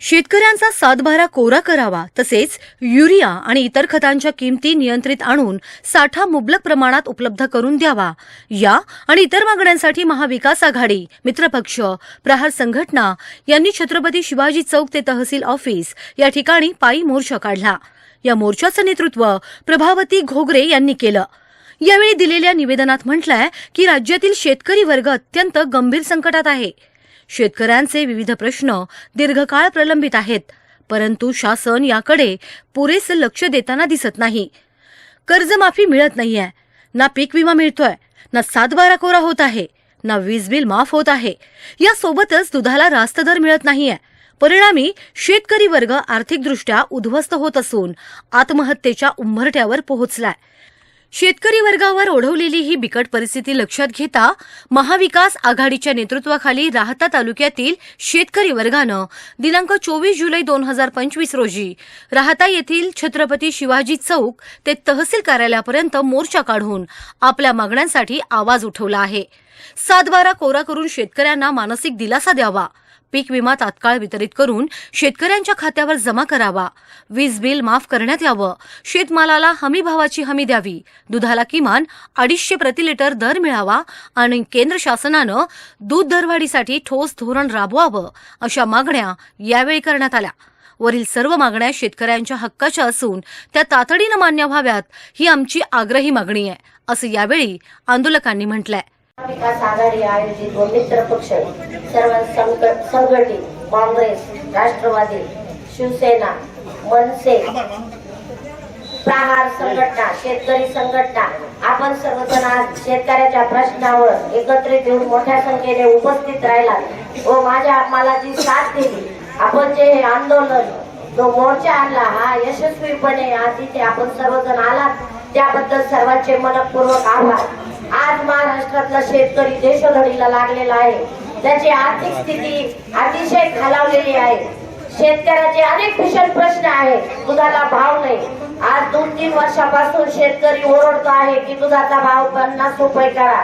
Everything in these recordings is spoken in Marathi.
शेतकऱ्यांचा सातबारा कोरा करावा तसेच युरिया आणि इतर खतांच्या किमती नियंत्रित आणून साठा मुबलक प्रमाणात उपलब्ध करून द्यावा. या आणि इतर मागण्यांसाठी महाविकास आघाडी मित्रपक्ष प्रहार संघटना यांनी छत्रपती शिवाजी चौक ते तहसील ऑफिस या ठिकाणी पायी मोर्चा काढला. या मोर्चाचं नेतृत्व प्रभावती घोगरे यांनी केलं. यावेळी दिलेल्या निवेदनात म्हटलंय की राज्यातील शेतकरी वर्ग अत्यंत गंभीर संकटात आहे. शेतकऱ्यांचे विविध प्रश्न दीर्घकाळ प्रलंबित आहेत परंतु शासन याकडे पुरेसे लक्ष देताना दिसत नाही. कर्जमाफी मिळत नाहीये. ना पीक विमा मिळतोय ना सातबारा कोरा होत आहे ना वीज बिल माफ होत आहे. यासोबतच दुधाला रास्त दर मिळत नाहीये. परिणामी शेतकरी वर्ग आर्थिकदृष्ट्या उद्ध्वस्त होत असून आत्महत्येच्या उंबरठ्यावर पोहोचलाय. शेतकरी वर्गावर ओढवलेली ही बिकट परिस्थिती लक्षात घेता महाविकास आघाडीच्या नेतृत्वाखाली राहता तालुक्यातील शेतकरी वर्गानं दिनांक चोवीस जुलै दोन हजार पंचवीस रोजी राहता येथील छत्रपती शिवाजी चौक ते तहसील कार्यालयापर्यंत मोर्चा काढून आपल्या मागण्यांसाठी आवाज उठवला आहे. सातबारा कोरा करून शेतकऱ्यांना मानसिक दिलासा द्यावा. पीक विमा तात्काळ वितरित करून शेतकऱ्यांच्या खात्यावर जमा करावा. वीज बिल माफ करण्यात यावं. शेतमालाला हमी भावाची हमी द्यावी. दुधाला किमान अडीचशे प्रति लिटर दर मिळावा आणि केंद्र शासनानं दूध दरवाढीसाठी ठोस धोरण राबवावं अशा मागण्या यावेळी करण्यात आल्या. वरील सर्व मागण्या शेतकऱ्यांच्या हक्काच्या असून त्या तातडीनं मान्य व्हाव्यात ही आमची आग्रही मागणी आहे असं यावेळी आंदोलकांनी म्हटलंय. विकास आघाडी आयोजित व मित्र पक्ष सर्व संघटित काँग्रेस राष्ट्रवादी शिवसेना मनसे प्रहार संघटना शेतकरी संघटना आपण सर्वजण आज शेतकऱ्याच्या प्रश्नावर एकत्रित येऊन मोठ्या संख्येने उपस्थित राहिला व माझ्या मला जी साथ दिली आपण जे हे आंदोलन जो मोर्चा आणला हा यशस्वीपणे आज इथे आपण सर्वजण आलात त्याबद्दल सर्वांचे मनपूर्वक आभार. आज महाराष्ट्रातला शेतकरी देशोधडीला लागलेला आहे. त्याची आर्थिक स्थिती अतिशय खालावलेली आहे. शेतकऱ्याचे अनेक भीषण प्रश्न आहेत दुधाला भाव नाही. आज दोन तीन वर्षापासून शेतकरी ओरडतो आहे की दुधाचा भाव पन्नास रुपये करा.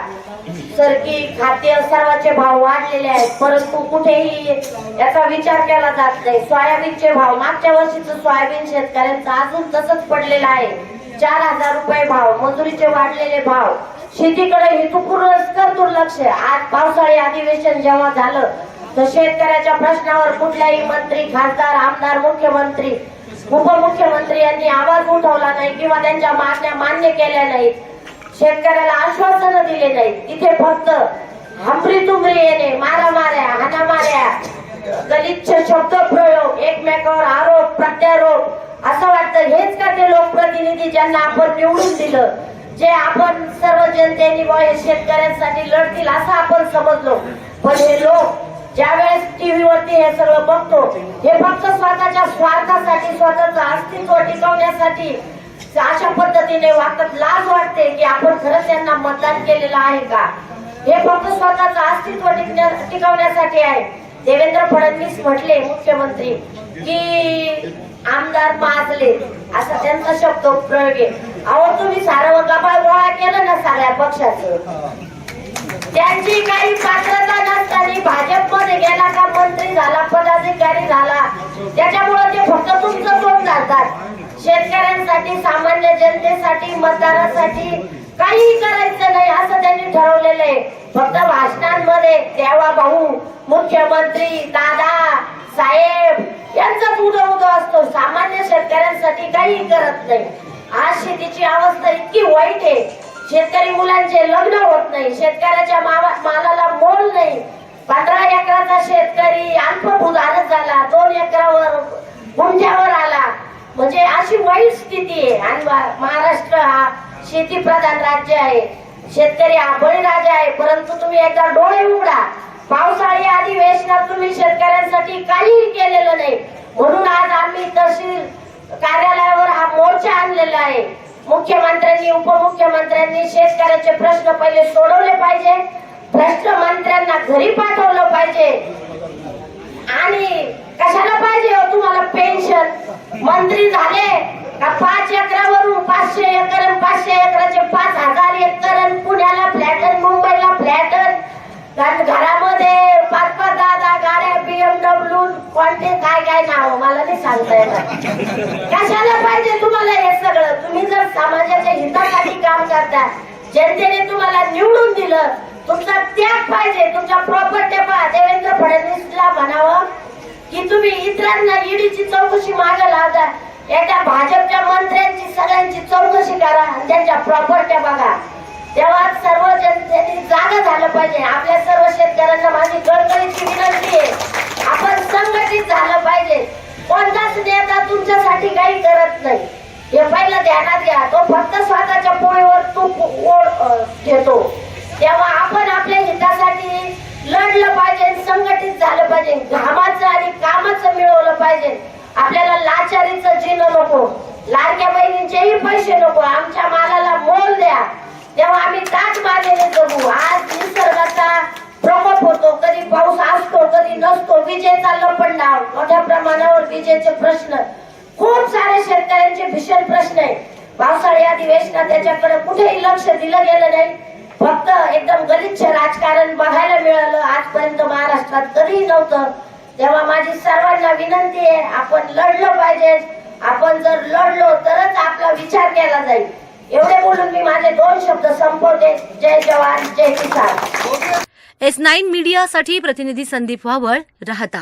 सरकी खाद्य सर्वांचे भाव वाढलेले आहेत. परंतु कुठेही याचा विचार केला जात नाही. सोयाबीनचे भाव मागच्या वर्षीच सोयाबीन शेतकऱ्यांचा अजून तसंच पडलेला आहे. चार हजार रुपये भाव मजुरीचे वाढलेले भाव. शेतीकडे हेतुपूर्वक दुर्लक्ष आज पावसाळी अधिवेशन जेव्हा झालं तर शेतकऱ्याच्या प्रश्नावर कुठल्याही मंत्री खासदार आमदार मुख्यमंत्री उपमुख्यमंत्री यांनी आवाज उठवला नाही किंवा त्यांच्या मागण्या मान्य केल्या नाहीत. शेतकऱ्याला आश्वासन दिले नाहीत. तिथे फक्त हमरी तुमरी येणे मारामाऱ्या हाणामाऱ्या गलिच्छ शब्द प्रयोग एकमेकावर आरोप प्रत्यारोप असं वाटतं. हेच का ते लोकप्रतिनिधी ज्यांना आपण निवडून दिलं? जे आपण सर्व जनतेने हे शेतकऱ्यांसाठी लढतील असं आपण समजलो. पण हे लोक ज्यावेळेस टीव्ही वरती हे सगळं बघतो हे फक्त स्वतःच्या स्वार्थासाठी स्वतःचं अस्तित्व टिकवण्यासाठी अशा पद्धतीने वागत लाज वाटते की आपण खरंच त्यांना मतदान केलेलं आहे का? हे फक्त स्वतःचं अस्तित्व टिकण्या- टिकवण्यासाठी आहे. देवेंद्र फडणवीस म्हटले मुख्यमंत्री की आमदार माजले असा त्यांचा शब्द प्रयोग आहे. अहो तुम्ही सारं गबाळ गोळा केलं ना सगळ्या पक्षाचं. त्यांची काही पात्रता नसताना भाजपमध्ये गेला का मंत्री झाला पदाधिकारी झाला त्याच्यामुळे ते फक्त तुमचं तोंड घालतात शेतकऱ्यांसाठी सामान्य जनतेसाठी मतदारासाठी काहीही करायचं नाही असं त्यांनी ठरवलेलं आहे. फक्त भाषणांमध्ये देवा भाऊ मुख्यमंत्री दादा साहेब यांचाच उदो उदो असतो. सामान्य शेतकऱ्यांसाठी काहीही करत नाही. आज शेतीची अवस्था इतकी वाईट आहे. शेतकरी मुलांचे लग्न होत नाही. शेतकऱ्याच्या मालाला मोल नाही. पंधरा एकराचा शेतकरी अल्पभूधारक झाला. दोन एकरावर गुंजावर आला. म्हणजे अशी वाईट स्थिती आहे. आणि महाराष्ट्र हा शेती प्रधान राज्य आहे. शेतकरी हा बळीराजा आहे. परंतु तुम्ही एकदा डोळे उघडा. पावसाळी अधिवेशनात तुम्ही शेतकऱ्यांसाठी काहीही केलेलं नाही. म्हणून आज आम्ही तहसील कार्यालयावर हा मोर्चा आणलेला आहे. मुख्यमंत्र्यांनी उपमुख्यमंत्र्यांनी शेतकऱ्याचे प्रश्न पहिले सोडवले पाहिजे. भ्रष्ट मंत्र्यांना घरी पाठवलं पाहिजे. आणि कशाला पाहिजे हो तुम्हाला पेन्शन? मंत्री झाले का पाच एकरावरून पाचशे एकर पाचशे एकराचे पाच हजार एकर आणि पुण्याला फ्लॅट आणि मुंबईला फ्लॅट आणि घरामध्ये पाच पाच दहा दहा गाड्या बीएम बीएमडब्ल्यू कोणते काय काय नाव मला नाही सांगता येणार कशाला पाहिजे तुम्हाला हे सगळं? तुम्ही जर समाजाच्या हितासाठी काम करता जनतेने तुम्हाला निवडून दिलं तुमचा त्याग पाहिजे तुमच्या प्रॉपर्टी पहा. देवेंद्र फडणवीसला म्हणावं की तुम्ही इतरांना ईडीची चौकशी मागे लावता. एकदा भाजपच्या मंत्र्यांची सगळ्यांची चौकशी करा आणि त्यांच्या प्रॉपर्ट्या बघा. तेव्हा सर्व जनतेने जागा झालं पाहिजे. आपल्या सर्व शेतकऱ्यांना माझी कळकळीची विनंती आहे आपण संघटित झालं पाहिजे कोणताच नेता तुमच्यासाठी काही करत नाही. हे पहिलं ध्यानात घ्या. तो फक्त स्वतःच्या पोळीवर तूप ओढ घेतो. तेव्हा आपण आपल्या हितासाठी लढलं पाहिजे संघटित झालं पाहिजे घामाचं आणि कामाचं मिळवलं पाहिजे. आपल्याला लाचारीचं जिणं नको. लाडक्या बहिणींचेही पैसे नको. आमच्या मालाला मोल द्या. तेव्हा आम्ही ताट मानेने जगू. आज निसर्गाचा प्रकोप होतो. कधी पाऊस असतो कधी नसतो. विजेचा लपंडाव. मोठ्या प्रमाणावर विजेचे प्रश्न. भीषण प्रश्न आहे. पावसाळी अधिवेशनात त्याच्याकडे कुठेही लक्ष दिलं गेलं नाही. फक्त एकदम गलिच्छ राजकारण बघायला मिळालं. आजपर्यंत महाराष्ट्रात कधीही नव्हतं. तेव्हा माझी सर्वांना विनंती आहे आपण लढलं पाहिजे. आपण जर लढलो तरच आपला विचार केला जाईल. एवढे बोलून मी माझे दोन शब्द संपवते. जय जवान जय किसान. एस नाईन मीडियासाठी प्रतिनिधी संदीप वावळ राहता.